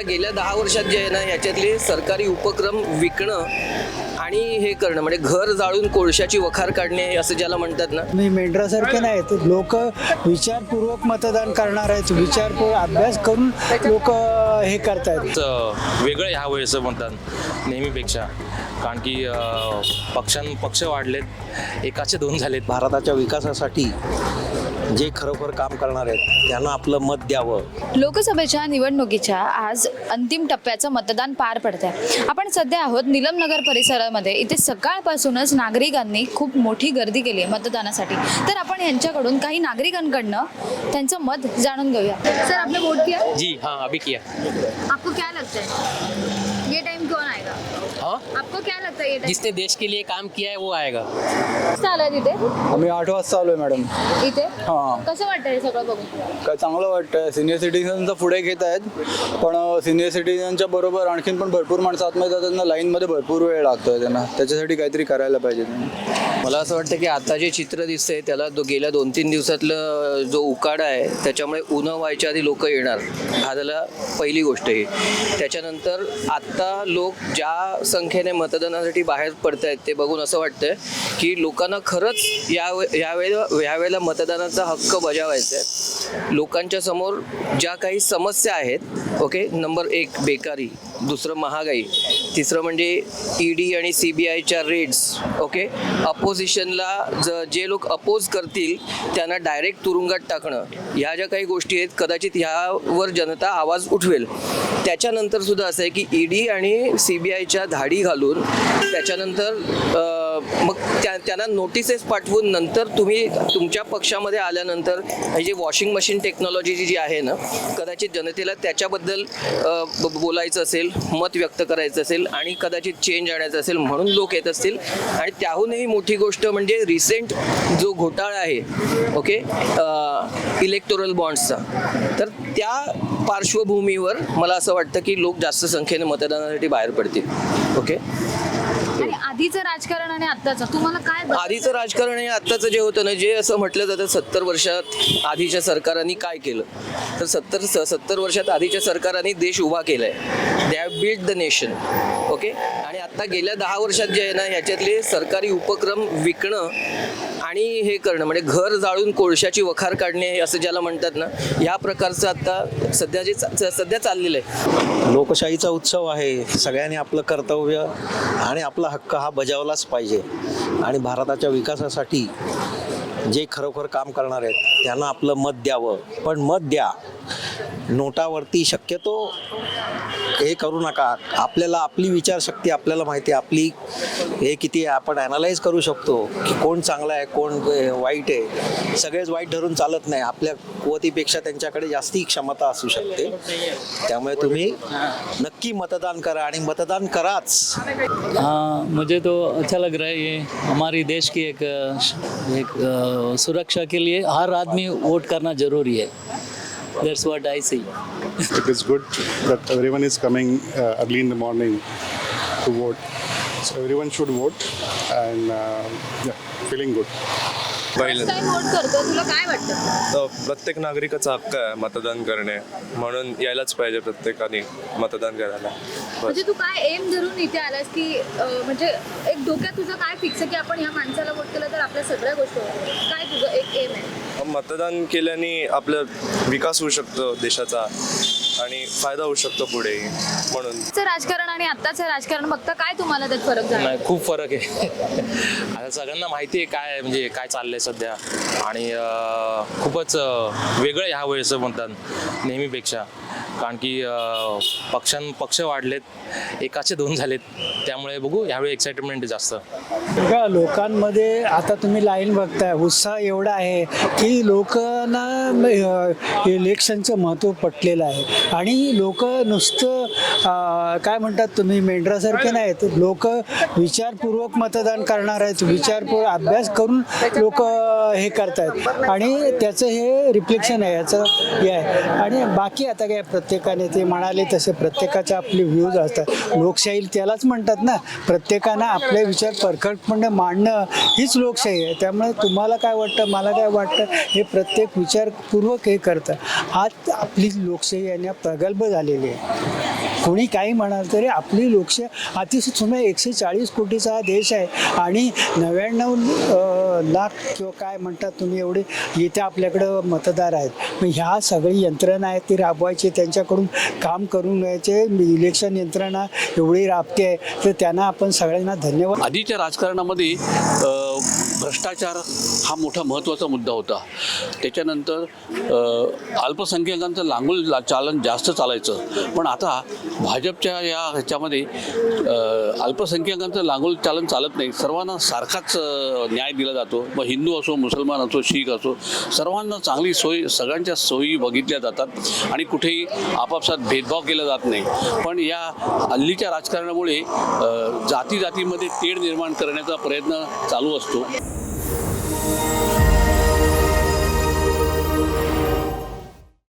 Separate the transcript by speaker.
Speaker 1: आता गेल्या दहा वर्षात जे आहे ना याच्यातले सरकारी उपक्रम विकणं आणि हे करणं म्हणजे घर जाळून कोळशाची वखार काढणे असं ज्याला म्हणतात ना.
Speaker 2: मी मेंढरासारखे नाहीत. लोक विचारपूर्वक मतदान करणार आहेत. विचारपूर्वक अभ्यास करून लोक हे करतायत.
Speaker 3: वेगळं ह्या वेळेचं म्हणतात नेहमीपेक्षा. कारण की पक्षां पक्ष वाढलेत. एकाचे दोन झालेत.
Speaker 4: भारताच्या विकासासाठी जे खरोखर काम करणार आहेत त्यांना आपलं मत द्यावं.
Speaker 5: लोकसभेच्या निवडणुकीच्या आज अंतिम टप्प्याचं मतदान पार पडत आहे आपण सध्या आहोत निलमनगर परिसरामध्ये. इथे सकाळपासूनच नागरिकांनी खूप मोठी गर्दी केली आहे मतदानासाठी. तर आपण यांच्याकडून काही नागरिकांकडनं त्यांचं मत जाणून घेऊया. सर आपने वोट किया?
Speaker 6: जी हाँ अभी किया.
Speaker 5: आपको क्या लगता है? ये टाइम कौन आएगा?
Speaker 6: हाँ?
Speaker 5: आपको क्या लगता है ये टाइम
Speaker 6: जिसने देश के लिए काम किया है वो आएगा।
Speaker 5: आलाय तिथे?
Speaker 2: आम्ही आठ वाजता आलोय मॅडम
Speaker 5: इथे?
Speaker 2: हां.
Speaker 5: कसं वाटतं हे सगळं बघून?
Speaker 2: काय चांगलं वाटतं सिनियर सिटीजनचं पुढे घेत आहेत पण सिनियर सिटीजनच्या बरोबर आणखीन पण भरपूर माणसं आतमध्ये जातात त्यांना लाईनमध्ये भरपूर वेळ लागतोय त्यांना. त्याच्यासाठी काहीतरी करायला पाहिजे त्यांनी.
Speaker 1: मला असं वाटतं की आता जे चित्र दिसतंय त्याला दो गेल्या दोन तीन दिवसातलं जो उकाडा आहे त्याच्यामुळे उन्हा व्हायच्या आधी लोक येणार. हा झाला पहिली गोष्ट ही. त्याच्यानंतर आत्ता लोक ज्या संख्येने मतदानासाठी बाहेर पडत आहेत ते बघून असं वाटतंय की लोकांना खरंच या यावेळेला यावेळेला मतदानाचा हक्क बजावायचा आहे. लोकांच्या समोर ज्या काही समस्या आहेत ओके नंबर एक बेकारी दुसरं महागाई तिसरं म्हणजे ई डी आणि सी बी आयच्या रेट्स ओके अपोजिशनला ज जे लोक अपोज करतील त्यांना डायरेक्ट तुरुंगात टाकणं ह्या ज्या काही गोष्टी आहेत कदाचित ह्यावर जनता आवाज उठवेल. त्याच्यानंतर सुद्धा असं आहे की ई डी आणि सी बी आयच्या धाडी घालून त्याच्यानंतर मग त्या त्यांना नोटिसेस पाठवून नंतर तुम्ही तुमच्या पक्षामध्ये आल्यानंतर ही जी वॉशिंग मशीन टेक्नॉलॉजी जी आहे ना कदाचित जनतेला त्याच्याबद्दल बोलायचं असेल मत व्यक्त करायचं असेल आणि कदाचित चेंज आणायचं असेल म्हणून लोक येत असतील. आणि त्याहूनही मोठी गोष्ट म्हणजे रिसेंट जो घोटाळा आहे ओके इलेक्टोरल बॉन्ड्सचा तर त्या पार्श्वभूमीवर मला असं वाटतं की लोक जास्त संख्येने मतदानासाठी बाहेर पडतील ओके
Speaker 5: आणि आधीचं राजकारण आणि आत्ताचं तुम्हाला काय
Speaker 1: आधीचं राजकारण हे आत्ताचं जे होतं ना जे असं म्हटलं जातं सत्तर वर्षात आधीच्या सरकारांनी काय केलं? तर सत्तर सत्तर वर्षात आधीच्या सरकारांनी देश उभा केलाय. They have build the nation okay आणि आता गेल्या दहा वर्षात जे आहे ना ह्याच्यातले सरकारी उपक्रम विकणं आणि हे करणं म्हणजे घर जाळून कोळशाची वखार काढणे असं ज्याला म्हणतात ना ह्या प्रकारचं आता सध्या जे चा- सध्या चाललेलं आहे.
Speaker 4: लोकशाहीचा उत्सव आहे सगळ्यांनी आपलं कर्तव्य आणि आपला हक्क हा बजावलाच पाहिजे. आणि भारताच्या विकासासाठी जे खरोखर काम करणार आहेत त्यांना आपलं मत द्यावं. पण मत द्या. नोटावरती शक्यतो हे करू नका. आपल्याला आपली विचारशक्ती आपल्याला माहिती आहे. आपली हे किती आहे आपण ॲनालाइज करू शकतो की कोण चांगला आहे कोण वाईट आहे. सगळेच वाईट धरून चालत नाही. आपल्या कुवतीपेक्षा त्यांच्याकडे जास्ती क्षमता असू शकते. त्यामुळे तुम्ही नक्की मतदान करा आणि मतदान कराच.
Speaker 7: हाँ मुझे तो अच्छा लग रहा है ये हमारी देश की एक एक सुरक्षा के लिए हर आदमी वोट करना जरूरी है। That's what I see
Speaker 8: it is good that everyone is coming uh, early in the morning to vote. So everyone should vote and uh, yeah, feeling good.
Speaker 5: करतो. तुला काय वाटतं?
Speaker 9: तर प्रत्येक नागरिकाचा हक्क आहे मतदान करणे. म्हणून यायलाच पाहिजे प्रत्येकाने मतदान करायला. बस.
Speaker 5: म्हणजे तू काय एम धरून इथे आलास की अं, म्हणजे एक डोक्यात तुझं काय फिक्स की आपण ह्या माणसाला वोट केलं तर आपल्या सगळ्या गोष्टी काय तुझं एक एम आहे?
Speaker 9: मतदान केल्याने आपला विकास होऊ शकतो देशाचा आणि फायदा होऊ शकतो पुढे म्हणून.
Speaker 5: राजकारण आणि आत्ताचं राजकारण बघता काय तुम्हाला त्यात फरक झाला
Speaker 3: नाही खूप फरक आहे. आता सगळ्यांना माहिती आहे काय म्हणजे काय चाललंय सध्या. आणि अं, खूपच अं, वेगळं ह्या वेळेचं म्हणतात नेहमीपेक्षा. कारण की पक्षां पक्ष वाढलेत एकाचे दोन झालेत. त्यामुळे बघू यावेळी एक्साइटमेंट जास्त.
Speaker 2: बघा लोकांमध्ये आता तुम्ही लाईन बघताय उत्साह एवढा आहे की लोकांना इलेक्शनचं महत्त्व पटलेलं आहे. आणि लोक नुसतं काय म्हणतात तुम्ही मेंढरासारखे नाहीत. लोक विचारपूर्वक मतदान करणार आहेत विचारपूर्वक अभ्यास करून लोक हे करतायत. आणि त्याचं हे रिफ्लेक्शन आहे याचं हे आहे. आणि बाकी आता काय प्रत्येकाने ते म्हणाले तसे प्रत्येकाचे आपले व्ह्यूज असतात लोकशाही त्यालाच म्हणतात ना प्रत्येकानं आपले विचार परखडपणे मांडणं हीच लोकशाही आहे. त्यामुळे तुम्हाला काय वाटतं मला काय वाटतं हे प्रत्येक विचारपूर्वक हे करतं. आज आपली लोकशाही यांना प्रगल्भ झालेली आहे. कोणी काही म्हणाल तरी आपली लोकशाही अतिशय तुम्ही एकशे चाळीस कोटीचा हा देश आहे आणि नव्याण्णव लाख किंवा काय म्हणतात तुम्ही एवढे इथे आपल्याकडं मतदार आहेत. मग ह्या सगळी यंत्रणा आहेत ती राबवायची त्यांच्याकडून काम करून घ्यायचे. इलेक्शन यंत्रणा एवढी राबते आहे. तर त्यांना आपण सगळ्यांना धन्यवाद.
Speaker 10: आधीच्या राजकारणामध्ये भ्रष्टाचार हा मोठा महत्त्वाचा मुद्दा होता. त्याच्यानंतर अल्पसंख्याकांचं लांगुल ला- चालन जास्त चालायचं. पण आता भाजपच्या या ह्याच्यामध्ये अल्पसंख्याकांचं लांगुल चालन चालत नाही. सर्वांना सारखाच न्याय दिला जातो. मग हिंदू असो मुसलमान असो शीख असो सर्वांना चांगली सोय सगळ्यांच्या सोयी बघितल्या जातात आणि कुठेही आपापसात भेदभाव केला जात नाही. पण या हल्लीच्या राजकारणामुळे जाती जातीमध्ये तेढ निर्माण करण्याचा प्रयत्न चालू असतो.